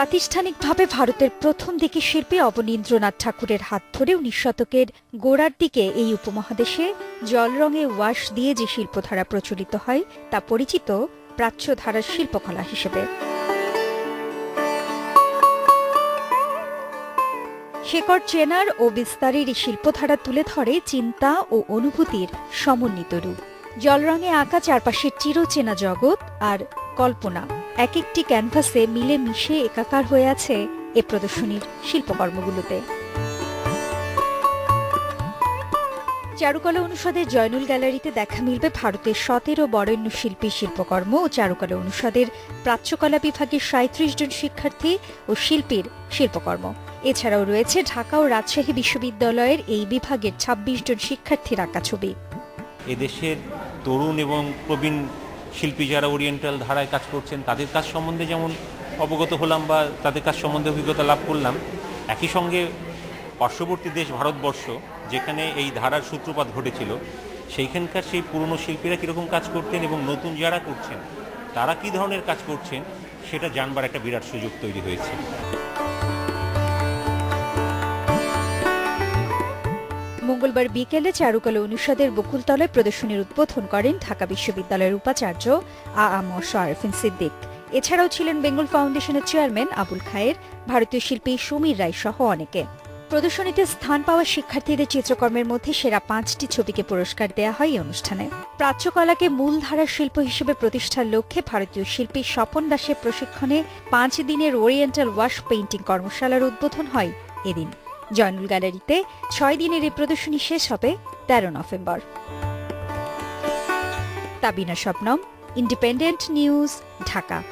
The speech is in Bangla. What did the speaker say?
প্রাতিষ্ঠানিকভাবে ভারতের প্রথম দিকে শিল্পী অবনীন্দ্রনাথ ঠাকুরের হাত ধরে উনিশ শতকের গোড়ার দিকে এই উপমহাদেশে জল রঙে ওয়াশ দিয়ে যে শিল্পধারা প্রচলিত হয়, তা পরিচিত প্রাচ্য ধারার শিল্পকলা হিসেবে। শেকড় চেনার ও বিস্তারের এই শিল্পধারা তুলে ধরে চিন্তা ও অনুভূতির সমন্বিত রূপ। জলরঙে আঁকা চারপাশের চিরচেনা জগৎ আর কল্পনা। এক একটি ক্যানভাসে মিলে মিশে একাকার হয়ে আছে এ প্রদর্শনীর শিল্পকর্মগুলোতে। চারুকলা অনুষদের জয়নুল গ্যালারিতে দেখা মিলবে ভারতের সতেরো বরেণ্য শিল্পী শিল্পকর্ম ও চারুকলা অনুষদের প্রাচ্যকলা বিভাগের সাঁত্রিশ জন শিক্ষার্থী ও শিল্পীর শিল্পকর্ম। এছাড়াও রয়েছে ঢাকা ও রাজশাহী বিশ্ববিদ্যালয়ের এই বিভাগের ২৬ জন শিক্ষার্থীর আঁকা ছবি। এদেশের তরুণ এবং প্রবীণ শিল্পী যারা ওরিয়েন্টাল ধারায় কাজ করছেন, তাদের কাজ সম্বন্ধে যেমন অবগত হলাম বা তাদের কাজ সম্বন্ধে অভিজ্ঞতা লাভ করলাম, একই সঙ্গে পার্শ্ববর্তী দেশ ভারতবর্ষ, যেখানে এই ধারার সূত্রপাত ঘটেছিল, সেইখানকার সেই পুরনো শিল্পীরা কীরকম কাজ করতেন এবং নতুন যারা করছেন, তারা কী ধরনের কাজ করছেন, সেটা জানবার একটা বিরাট সুযোগ তৈরি হয়েছে। মঙ্গলবার বিকেলে চারুকলা অনুষদের বকুলতলায় প্রদর্শনীর উদ্বোধন করেন ঢাকা বিশ্ববিদ্যালয়ের উপাচার্য আ আ ম আরফিন সিদ্দিক। এছাড়াও ছিলেন বেঙ্গল ফাউন্ডেশনের চেয়ারম্যান আবুল খায়ের, ভারতীয় শিল্পী সমীর রায় সহ অনেকে। প্রদর্শনীতে স্থান পাওয়া শিক্ষার্থীদের চিত্রকর্মের মধ্যে সেরা পাঁচটি ছবিকে পুরস্কার দেয়া হয় অনুষ্ঠানে। প্রাচ্যকলাকে মূলধারার শিল্প হিসেবে প্রতিষ্ঠার লক্ষ্যে ভারতীয় শিল্পী স্বপন দাসের প্রশিক্ষণে পাঁচ দিনের ওরিয়েন্টাল ওয়াশ পেইন্টিং কর্মশালার উদ্বোধন হয় এদিন। জয়নুল গ্যালারিতে ছয় দিনের এই প্রদর্শনী শেষ হবে তেরো November. Tabina Swapnam, independent news, Dhaka.